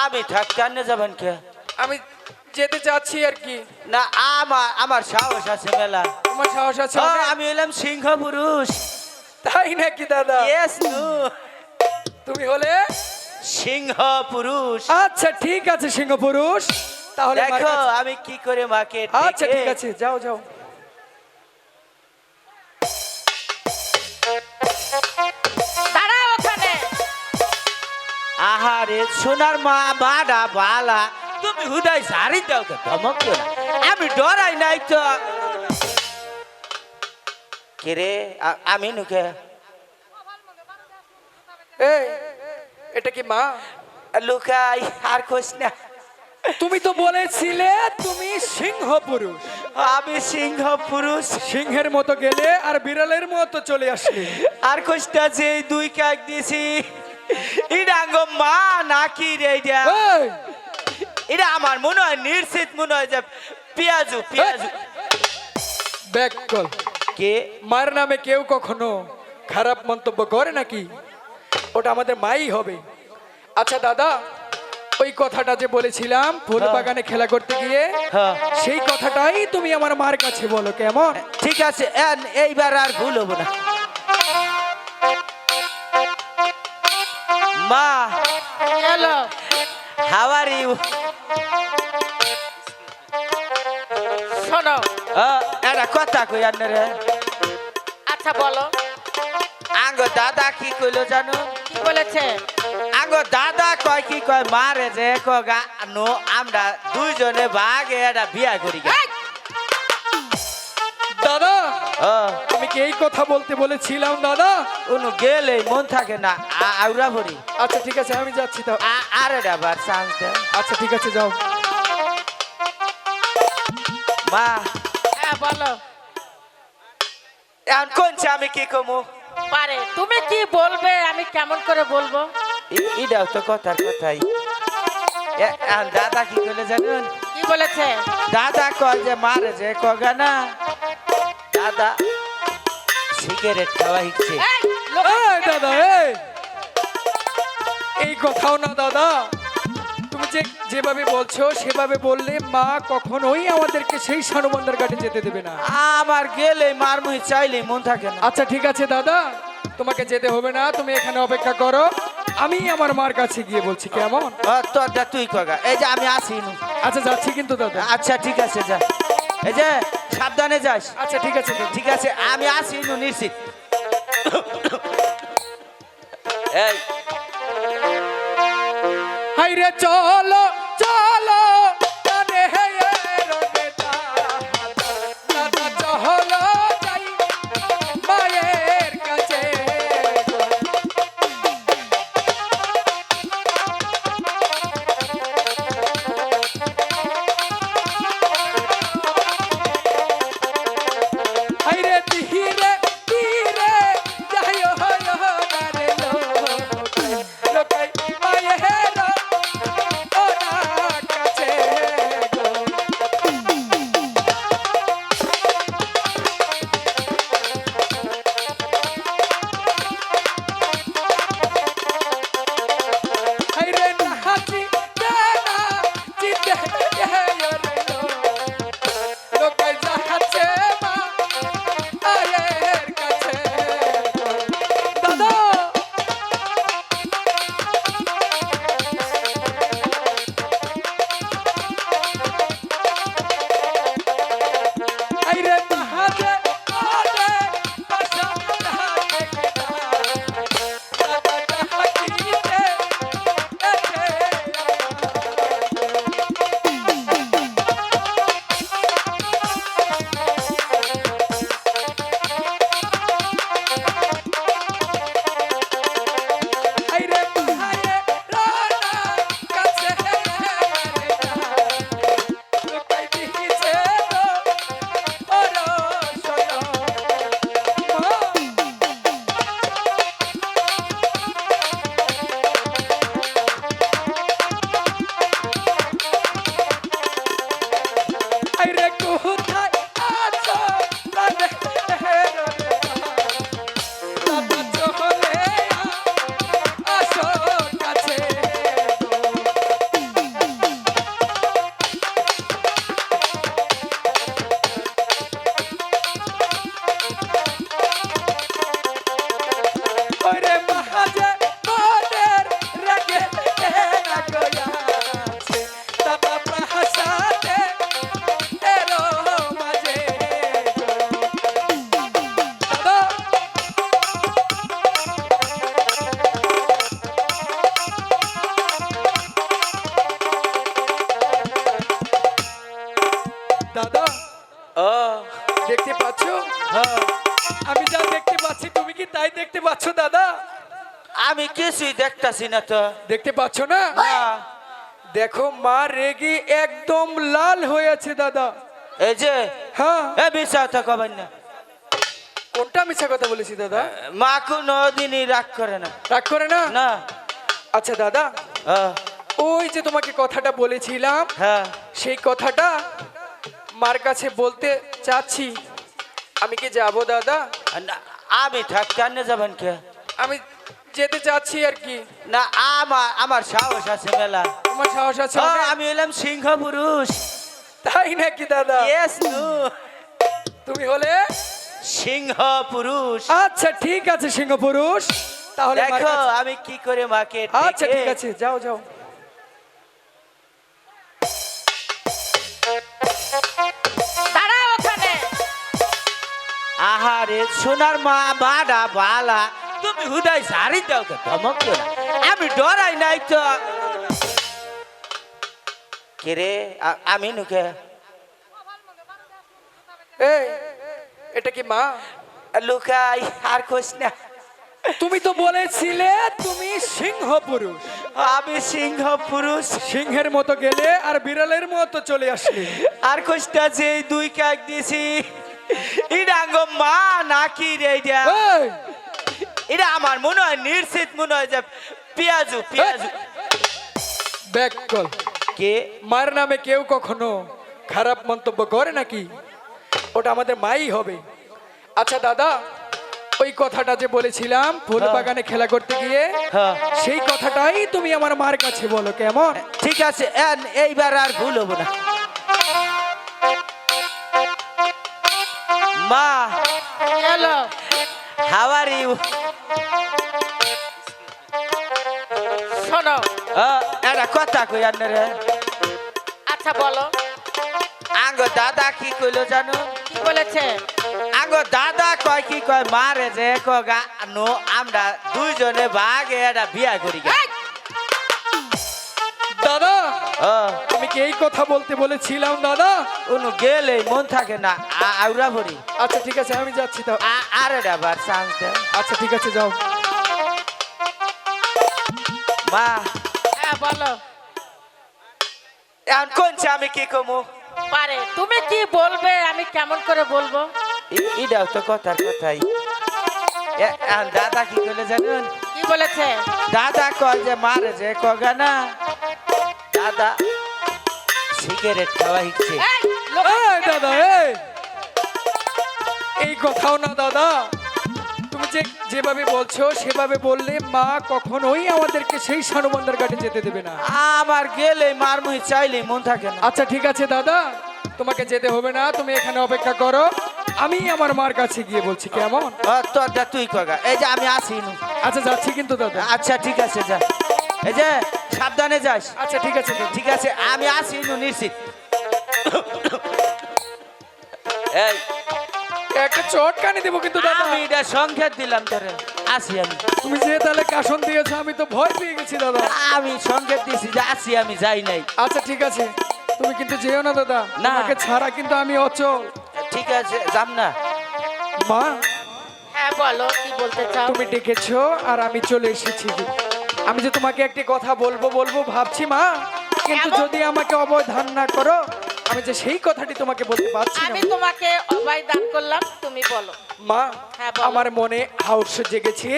আমি থাকতে আর না যাবেন কে? আমি যেতে চাচ্ছি আর কি। না আমার আমার সাহস আছে মেলা। তোমার সাহস আছে আমি হলাম সিংহ পুরুষ। তাই নাকি দাদা? ইয়েস তুমি হলে? সিংহ পুরুষ। আচ্ছা ঠিক আছে সিংহ পুরুষ। তাহলে দেখো আমি কি করে মাকে আচ্ছা ঠিক আছে যাও যাও। আহারে সোনার মা বাডা বালা। তুমি হুদাই সারি দাও কে ধমক না আমি ডরাই নাই তো। কে রে আ- আমি নুকে? এই এটা কি মা? লুকাই আর খোঁজ না। তুমি তো বলেছিলে তুমি সিংহ পুরুষ। আমি সিংহ পুরুষ। সিংহের মতো গেলে আর বিড়ালের মতো চলে আসলে। আর খোঁজটা যে দুই কাক দিছি মা নাকি রে এটা আমার মনে হয় নিশ্চিত মনে হয় যে পেঁয়াজু পেঁয়াজু। Back call. কে? মার নামে কেউ কখনো খারাপ মন্তব্য করে নাকি? ওটা আমাদের মাই হবে। আচ্ছা দাদা ওই কথাটা যে বলেছিলাম ফুল হ্যাঁ। বাগানে খেলা করতে গিয়ে হ্যাঁ। সেই কথাটাই তুমি আমার মার কাছে বলো কেমন? ঠিক আছে এইবার আর ভুল হব না। মা। হ্যালো। হাউ আর ইউ শোনো। একটা কথা কই রে। আচ্ছা বলো। আঙ্গ দাদা কি কইলো জানো? কি বলেছে? আঙ্গ দাদা কয় কি কয় মারে যে কগা নো আমরা দুইজনে ভাগে এটা বিয়া করি গা। এই কথা বলতে বলেছিলাম দাদা। কোনো গেলে মন থাকে না আউরা ভরি। আচ্ছা ঠিক আছে আমি যাচ্ছি তো আরে আর এটা চান্স দে আচ্ছা ঠিক আছে যাও। মা। হ্যাঁ বলো। এখন কোনছে আমি কি কমু? পারে তুমি কি বলবে আমি কেমন করে বলব? ইটাও তো কথার কথাই। দাদা কি করলে জানুন? কি বলেছে? দাদা কয় যে মারে যে কগা না? দাদা সিগারেট খাওয়া শিখছে এই, লোক- এই দাদা এই। এই কথাও না দাদা। তুমি যে যেভাবে বলছো সেভাবে বললে মা কখনোই আমাদেরকে সেই সানুবন্দার ঘাটে যেতে দেবে না। আমার গেলে মার মুই চাইলে মন থাকে না। আচ্ছা ঠিক আছে দাদা। তোমাকে যেতে হবে না তুমি এখানে অপেক্ষা করো। আমি আমার মার কাছে গিয়ে বলছি কেমন? তুই কগা। এই যে আমি আসি নু আচ্ছা যাচ্ছি কিন্তু দাদা। আচ্ছা ঠিক আছে যা। এই যে সাবধানে যাস। আচ্ছা ঠিক আছে ঠিক আছে। আমি আসি নু নিশ্চিত। এই। হাই রে চলো চলো। আমি যা দেখতে পাচ্ছি তুমি কি তাই দেখতে পাচ্ছ দাদা? আমি কিছুই দেখতাছি না তো। দেখতে পাচ্ছ না। দেখো মা রেগে একদম লাল হয়ে আছে দাদা। এই যে হ্যাঁ। এ তো কবেন না। কোনটা মিছা কথা বলেছি দাদা? মা কোনো দিনই রাগ করে না। রাগ করে না? না। আচ্ছা দাদা হ্যাঁ, ওই যে তোমাকে কথাটা বলেছিলাম হ্যাঁ। সেই কথাটা মার কাছে বলতে চাচ্ছি। আমি কি যাব দাদা? না, আমি থাকতে আর না যাবেন কে? আমি যেতে চাচ্ছি আর কি। না আমার আমার সাহস আছে মেলা। তোমার সাহস আছে আমি হলাম সিংহ পুরুষ। তাই নাকি দাদা? ইয়েস তুমি হলে? সিংহ পুরুষ। আচ্ছা ঠিক আছে সিংহ পুরুষ। তাহলে দেখো আমি কি করে মাকে আচ্ছা ঠিক আছে যাও যাও। আহারে সোনার মা বাডা বালা। তুমি হুদাই সারি দাও কে ধমক না আমি ডরাই নাই তো। কে রে? আ- আমি নুকে? এই এটা কি মা? লুকাই আর কোস না। তুমি তো বলেছিলে তুমি সিংহ পুরুষ। আমি সিংহ পুরুষ। সিংহের মতো গেলে আর বিড়ালের মতো চলে আসলে। আর কোসটা যে দুই কাক দিছি এটা মা নাকি রে এটা আমার মনে হয় মনে হয় যে পেঁয়াজু পেঁয়াজু। Back call. কে? মার নামে কেউ কখনো খারাপ মন্তব্য করে নাকি? ওটা আমাদের মাই হবে। আচ্ছা দাদা ওই কথাটা যে বলেছিলাম ফুল হ্যাঁ। বাগানে খেলা করতে গিয়ে হ্যাঁ। সেই কথাটাই তুমি আমার মার কাছে বলো কেমন? ঠিক আছে এইবার আর ভুল হব না। মা এলো হাউ আর ইউ শোনো। একটা কথা কই আনে রে। আচ্ছা বলো। আঙ্গ দাদা কি কইলো জানো? কি বলেছে? আঙ্গ দাদা কয় কি কয় মারে যে কগা নো আমরা দুইজনে ভাগে এটা বিয়া করি গে। দাদা আমি কি এই কথা বলতে বলেছিলাম দাদা? কোনো গেলে মন থাকে না আউরা ভরি। আচ্ছা ঠিক আছে আমি যাচ্ছি তো আর এটা চান্স দে আচ্ছা ঠিক আছে যাও। মা। হ্যাঁ বলো। এখন কোনছে আমি কি কমু? পারে তুমি কি বলবে আমি কেমন করে বলব? ই- ইটাও তো কথার কথাই। দাদা কি করলে জানুন? কি বলেছে? দাদা কয় যে মারে যে কগা না? দাদা। সিগারেট খাওয়া এই দাদা এই। এই কথাও না দাদা। তুমি যে যেভাবে বলছো সেভাবে বললে মা কখনোই আমাদেরকে সেই সানুবন্দার ঘাটে যেতে দেবে না। আমার গেলে মার মুই চাইলে মন থাকে না। আচ্ছা ঠিক আছে দাদা। তোমাকে যেতে হবে না তুমি এখানে অপেক্ষা করো। আমি আমার মার কাছে গিয়ে বলছি কেমন? তুই কগা। এই যে আমি আসি নু। আচ্ছা যাচ্ছি কিন্তু দাদা। আচ্ছা ঠিক আছে যা। এই যে সাবধানে যাস। আচ্ছা ঠিক আছে ঠিক আছে। আমি আসি নু নিশ্চিত। এই একটা চট কানে দেবো কিন্তু আমি এটা সংকেত দিলাম তোরে। আসি আমি। তুমি যে তাহলে কাশন দিয়েছ আমি তো ভয় পেয়ে গেছি দাদা। আমি যে আসি আমি যাই নাই। আচ্ছা ঠিক আছে। তুমি কিন্তু যেও না দাদা। না। ছাড়া কিন্তু আমি অচল। ঠিক আছে যাম না। মা হ্যাঁ বলো কি বলতে চাও? তুমি ডেকেছো আর আমি চলে এসেছি। আমি যে তোমাকে একটি কথা বলব বলব ভাবছি মা। কিন্তু যদি আমাকে অবধান না করো আমি যে সেই কথাটি তোমাকে বলতে পারছি আমি তোমাকে অভয় দান করলাম তুমি বলো। মা হ্যাঁ, আমার মনে হাউস জেগেছে।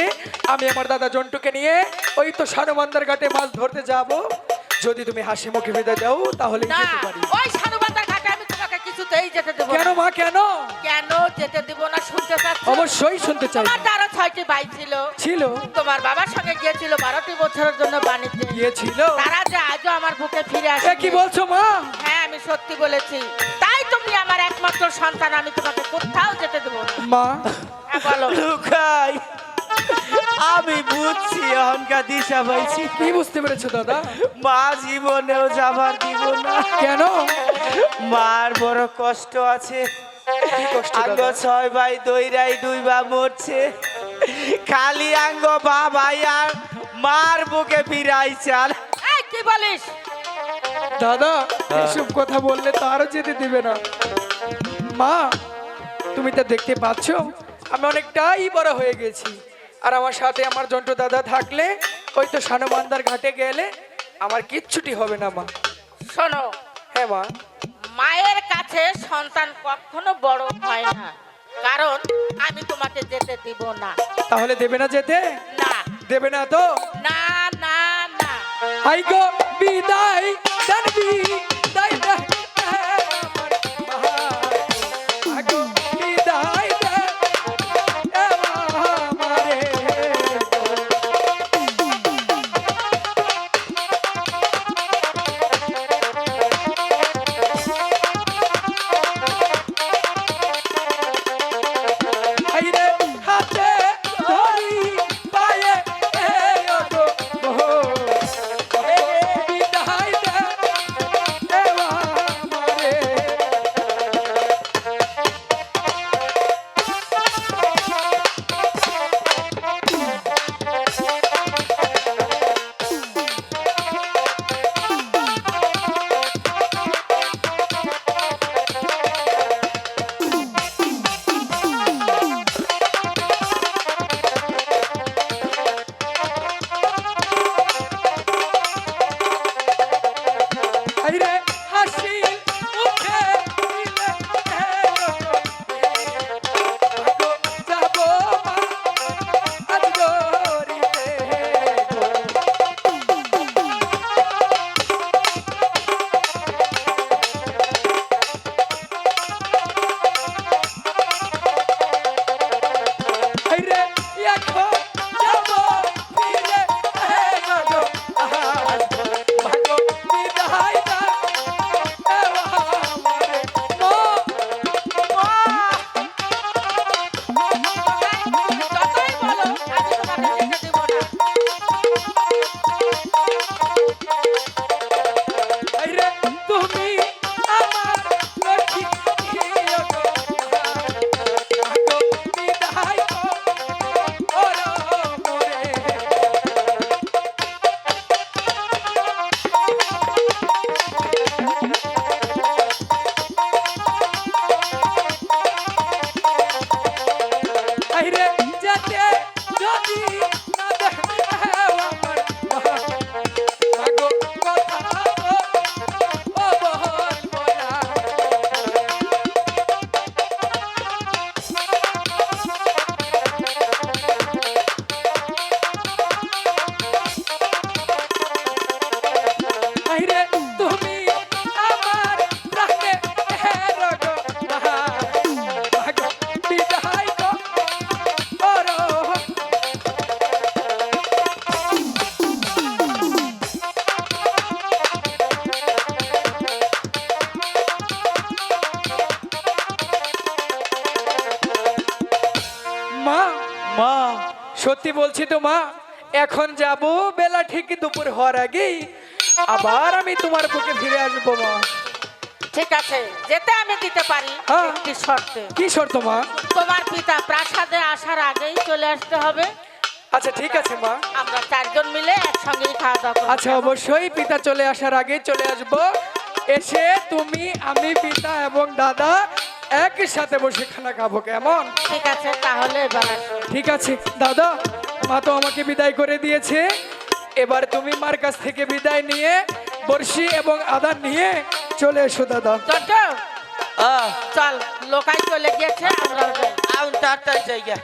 আমি আমার দাদা জন্টুকে নিয়ে ওই তো সানুবান্দার ঘাটে মাছ ধরতে যাব। যদি তুমি হাসি মুখে বিদায় দাও তাহলে যেতে পারি। ওই কিছুতেই যেতে দেব কেন মা কেন? কেন যেতে দেব না শুনতে চাচ্ছি? অবশ্যই শুনতে চাই। তোমার তো আরও ছয়টি ভাই ছিল। ছিল? তোমার বাবার সঙ্গে গিয়েছিল বারোটি বছরের জন্য বাণিজ্যে গিয়েছিল? তারা যে আজও আমার বুকে ফিরে এ আসে কি বলছো মা? হ্যাঁ আমি সত্যি বলেছি। তাই তুমি আমার একমাত্র সন্তান আমি তোমাকে কোথাও যেতে দেবো না। মা? হ্যাঁ বলো। লুকাই আমি বুঝছি অহংকার দিশা পাইছি কি বুঝতে পেরেছ দাদা? মা জীবনেও যাবার দিব না। কেন? মার বড় কষ্ট আছে। আঙ্গ ছয় ভাই দইরাই দুই বা মরছে। খালি আঙ্গ বাবাই আর মার বুকে ফিরাই চাল। এই কি বলিস? দাদা এসব কথা বললে তারও যেতে দিবে না। মা তুমি তো দেখতে পাচ্ছ? আমি অনেকটাই বড় হয়ে গেছি। আর আমার সাথে আমার জন্টু দাদা থাকলে ওই তো সানুমান্দার ঘাটে গেলে আমার কিচ্ছুটি হবে না মা। শোনো। হ্যাঁ মা। মায়ের কাছে সন্তান কখনো বড় হয় না। কারণ আমি তোমাকে যেতে দিব না। তাহলে দেবে না যেতে? না। দেবে না তো? না না না। আই গো বিদায় জানবি। সত্যি বলছি তো মা এখন যাব বেলা ঠিক দুপুর হওয়ার আগেই। আবার আমি তোমার বুকে ফিরে আসব মা। ঠিক আছে যেতে আমি দিতে পারি হ্যাঁ। একটি শর্তে। কি শর্ত মা? তোমার পিতা প্রাসাদে আসার আগেই চলে আসতে হবে। আচ্ছা ঠিক আছে মা। আমরা চারজন মিলে একসঙ্গেই খাওয়া দাওয়া করব। আচ্ছা অবশ্যই পিতা চলে আসার আগেই চলে আসব। এসে তুমি আমি পিতা এবং দাদা একই সাথে বসে খানা খাব কেমন? ঠিক আছে তাহলে এবার আসো। ঠিক আছে দাদা। মা তো আমাকে বিদায় করে দিয়েছে। এবার তুমি মার কাছ থেকে বিদায় নিয়ে বর্ষি এবং আদার নিয়ে চলে এসো দাদা। চল লোকাই চলে গিয়েছে, আমরা তাড়াতাড়ি জায়গা